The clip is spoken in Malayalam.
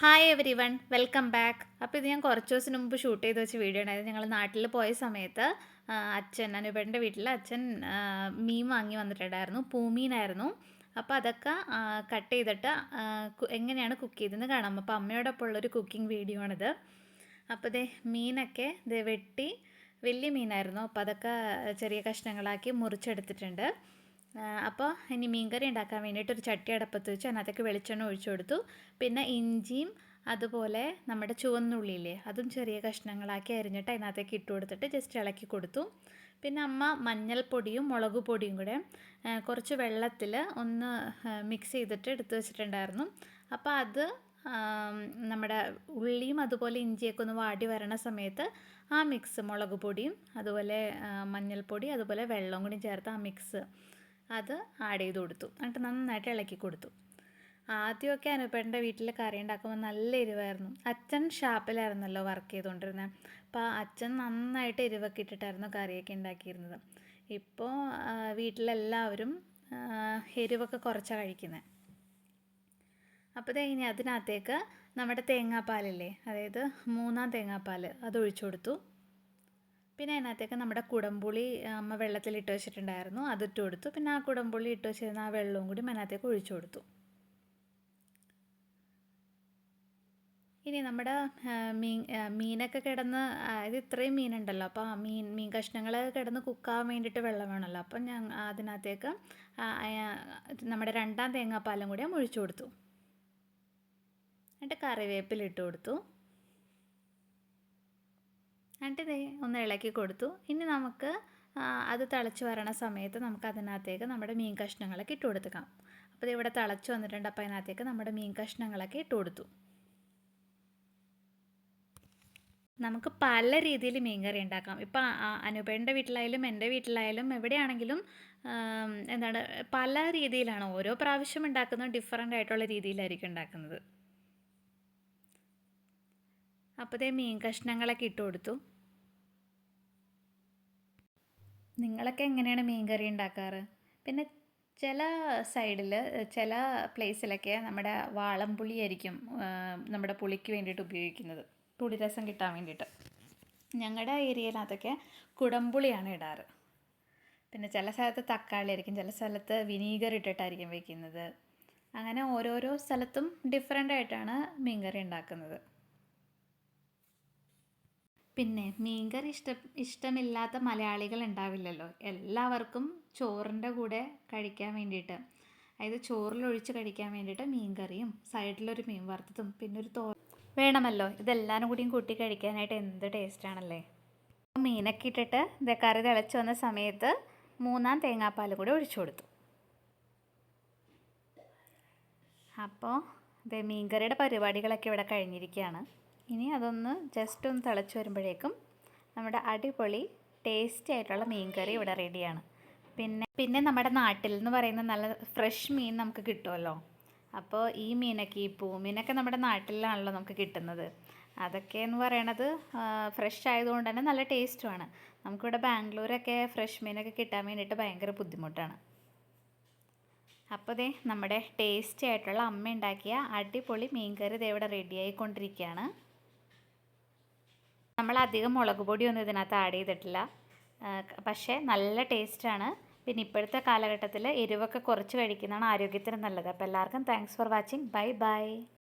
Hi every one welcome back അപ്പോൾ ഇത് ഞാൻ കുറച്ച് ദിവസം മുമ്പ് ഷൂട്ട് ചെയ്ത് വെച്ച വീഡിയോ ഉണ്ടായിരുന്നു ഞങ്ങൾ നാട്ടിൽ പോയ സമയത്ത് അച്ഛൻ അനുപേടന്റെ വീട്ടിൽ അച്ഛൻ മീൻ വാങ്ങി വന്നിട്ടുണ്ടായിരുന്നു. പൂമീനായിരുന്നു. അപ്പോൾ അതൊക്കെ കട്ട് ചെയ്തിട്ട് എങ്ങനെയാണ് കുക്ക് ചെയ്തതെന്ന് കാണാം. അപ്പോൾ അമ്മയോടൊപ്പം ഉള്ളൊരു കുക്കിംഗ് വീഡിയോ ആണിത്. അപ്പോൾ ദേ മീനൊക്കെ ഇത് വെട്ടി വലിയ മീനായിരുന്നു. അപ്പോൾ അതൊക്കെ ചെറിയ കഷ്ണങ്ങളാക്കി മുറിച്ചെടുത്തിട്ടുണ്ട്. അപ്പോൾ ഇനി മീൻകറി ഉണ്ടാക്കാൻ വേണ്ടിയിട്ട് ഒരു ചട്ടി അടപ്പത്ത് വെച്ച് അതിനകത്തേക്ക് വെളിച്ചെണ്ണ ഒഴിച്ചു കൊടുത്തു. പിന്നെ ഇഞ്ചിയും അതുപോലെ നമ്മുടെ ചുവന്നുള്ളിയില്ലേ അതും ചെറിയ കഷ്ണങ്ങളാക്കി അരിഞ്ഞിട്ട് അതിനകത്തേക്ക് ഇട്ട് കൊടുത്തിട്ട് ജസ്റ്റ് ഇളക്കി കൊടുത്തു. പിന്നെ അമ്മ മഞ്ഞൾപ്പൊടിയും മുളക് പൊടിയും കൂടെ കുറച്ച് വെള്ളത്തിൽ ഒന്ന് മിക്സ് ചെയ്തിട്ട് എടുത്തു വെച്ചിട്ടുണ്ടായിരുന്നു. അപ്പോൾ അത് നമ്മുടെ ഉള്ളിയും അതുപോലെ ഇഞ്ചിയൊക്കെ ഒന്ന് വാടി വരണ സമയത്ത് ആ മിക്സ് മുളക് പൊടിയും അതുപോലെ മഞ്ഞൾപ്പൊടി അതുപോലെ വെള്ളവും കൂടി ചേർത്ത് ആ മിക്സ് അത് ആഡ് ചെയ്ത് കൊടുത്തു. എന്നിട്ട് നന്നായിട്ട് ഇളക്കി കൊടുത്തു. ആദ്യമൊക്കെ അനുപേട്ടന്റെ വീട്ടിൽ കറി ഉണ്ടാക്കുമ്പോൾ നല്ല എരിവായിരുന്നു. അച്ഛൻ ഷാപ്പിലായിരുന്നല്ലോ വർക്ക് ചെയ്തുകൊണ്ടിരുന്നത് അപ്പോൾ അച്ഛൻ നന്നായിട്ട് എരിവൊക്കെ ഇട്ടിട്ടായിരുന്നു കറിയൊക്കെ ഉണ്ടാക്കിയിരുന്നത്. ഇപ്പോൾ വീട്ടിലെല്ലാവരും എരിവൊക്കെ കുറച്ചാണ് കഴിക്കുന്നത് അപ്പോൾ ഇനി അതിനകത്തേക്ക് നമ്മുടെ തേങ്ങാപ്പാലല്ലേ? അതായത് മൂന്നാം തേങ്ങാപ്പാൽ അത് ഒഴിച്ചു കൊടുത്തു. പിന്നെ അതിനകത്തേക്ക് നമ്മുടെ കുടംപുളി അമ്മ വെള്ളത്തിൽ ഇട്ട് വെച്ചിട്ടുണ്ടായിരുന്നു. അതിട്ട് കൊടുത്തു. പിന്നെ ആ കുടംപുളി ഇട്ട് വെച്ചിരുന്ന ആ വെള്ളവും കൂടി അതിനകത്തേക്ക് ഒഴിച്ചു കൊടുത്തു. ഇനി നമ്മുടെ മീൻ മീനൊക്കെ കിടന്ന് അതായത് ഇത് ഇത്രയും മീനുണ്ടല്ലോ. അപ്പോൾ ആ മീൻ മീൻ കഷ്ണങ്ങൾ കിടന്ന് കുക്കാൻ വേണ്ടിയിട്ട് വെള്ളം വേണമല്ലോ അപ്പം ഞാൻ അതിനകത്തേക്ക് നമ്മുടെ രണ്ടാം തേങ്ങാപ്പാലും കൂടി ഒഴിച്ചു കൊടുത്തു. എന്നിട്ട് കറിവേപ്പിലിട്ട് കൊടുത്തു. എന്നിട്ട് ഒന്ന് ഇളക്കി കൊടുത്തു. ഇനി നമുക്ക് അത് തിളച്ച് വരണ സമയത്ത് നമുക്ക് അതിനകത്തേക്ക് നമ്മുടെ മീൻ കഷ്ണങ്ങളൊക്കെ ഇട്ട് കൊടുത്തേക്കാം അപ്പോൾ ഇവിടെ തിളച്ച് വന്നിട്ടുണ്ട്. അപ്പോൾ അതിനകത്തേക്ക് നമ്മുടെ മീൻ കഷ്ണങ്ങളൊക്കെ ഇട്ട് കൊടുത്തു. നമുക്ക് പല രീതിയിൽ മീൻകറി ഉണ്ടാക്കാം. ഇപ്പം അനുപേന്റെ വീട്ടിലായാലും എന്റെ വീട്ടിലായാലും എവിടെയാണെങ്കിലും എന്താണ് പല രീതിയിലാണ്. ഓരോ പ്രാവശ്യം ഉണ്ടാക്കുന്നത് ഡിഫറെന്റ് ആയിട്ടുള്ള രീതിയിലായിരിക്കും ഉണ്ടാക്കുന്നത്. അപ്പോൾ ദേ മീൻ കഷ്ണങ്ങളൊക്കെ ഇട്ട് കൊടുത്തു. നിങ്ങളൊക്കെ എങ്ങനെയാണ് മീൻ കറി ഉണ്ടാക്കാറ്? പിന്നെ ചില സൈഡിൽ ചില പ്ലേസിലൊക്കെ നമ്മുടെ വാളംപുളി ആയിരിക്കും നമ്മുടെ പുളിക്ക് വേണ്ടിയിട്ട് ഉപയോഗിക്കുന്നത്. പുളിരസം കിട്ടാൻ വേണ്ടിയിട്ട്. ഞങ്ങളുടെ ഏരിയയിലകത്തൊക്കെ കുടംപുളിയാണ് ഇടാറ്. പിന്നെ ചില സ്ഥലത്ത് തക്കാളി ആയിരിക്കും ചില സ്ഥലത്ത് വിനീഗർ ഇട്ടിട്ടായിരിക്കും വയ്ക്കുന്നത് അങ്ങനെ ഓരോരോ സ്ഥലത്തും ഡിഫറെന്റ് ആയിട്ടാണ് മീൻകറി ഉണ്ടാക്കുന്നത്. പിന്നെ മീൻകറി ഇഷ്ട ഇഷ്ടമില്ലാത്ത മലയാളികൾ ഉണ്ടാവില്ലല്ലോ. എല്ലാവർക്കും ചോറിന്റെ കൂടെ കഴിക്കാൻ വേണ്ടിയിട്ട്. അതായത് ചോറിലൊഴിച്ച് കഴിക്കാൻ വേണ്ടിയിട്ട് മീൻകറിയും സൈഡിലൊരു മീൻ വറുത്തതും പിന്നെ ഒരു തോ വേണമല്ലോ. ഇതെല്ലാവരും കൂടിയും കൂട്ടി കഴിക്കാനായിട്ട് എന്ത് ടേസ്റ്റാണല്ലേ? മീനൊക്കെ ഇട്ടിട്ട് ഇത് കറി തിളച്ച് വന്ന സമയത്ത് മൂന്നാം തേങ്ങാപ്പാൽ കൂടി ഒഴിച്ചു കൊടുത്തു. അപ്പോൾ ഇത് മീൻകറിയുടെ പരിപാടികളൊക്കെ ഇവിടെ കഴിഞ്ഞിരിക്കുകയാണ്. ഇനി അതൊന്ന് ജസ്റ്റ് ഒന്ന് തിളച്ച് വരുമ്പോഴേക്കും നമ്മുടെ അടിപൊളി ടേസ്റ്റി ആയിട്ടുള്ള മീൻകറി ഇവിടെ റെഡിയാണ് പിന്നെ പിന്നെ നമ്മുടെ നാട്ടിൽ എന്ന് പറയുന്ന നല്ല ഫ്രഷ് മീൻ നമുക്ക് കിട്ടുമല്ലോ അപ്പോൾ ഈ മീനൊക്കെ ഈ പൂമീനൊക്കെ നമ്മുടെ നാട്ടിലാണല്ലോ നമുക്ക് കിട്ടുന്നത്. അതൊക്കെ എന്ന് പറയണത് ഫ്രഷ് ആയതുകൊണ്ട് തന്നെ നല്ല ടേസ്റ്റുമാണ് നമുക്കിവിടെ ബാംഗ്ലൂരൊക്കെ ഫ്രഷ് മീനൊക്കെ കിട്ടാൻ വേണ്ടിയിട്ട് ഭയങ്കര ബുദ്ധിമുട്ടാണ്. അപ്പോൾ ദേ നമ്മുടെ ടേസ്റ്റി ആയിട്ടുള്ള അമ്മ ഉണ്ടാക്കിയ അടിപൊളി മീൻകറി ദേ ഇവിടെ റെഡി ആയിക്കൊണ്ടിരിക്കുകയാണ്. നമ്മൾ അധികം മുളക് പൊടിയൊന്നും ഇതിനകത്ത് ആഡ് ചെയ്തിട്ടില്ല. പക്ഷേ നല്ല ടേസ്റ്റാണ് പിന്നെ ഇപ്പോഴത്തെ കാലഘട്ടത്തിൽ എരിവൊക്കെ കുറച്ച് കഴിക്കുന്നതാണ് ആരോഗ്യത്തിന് നല്ലത്. അപ്പോൾ എല്ലാവർക്കും thanks for watching bye bye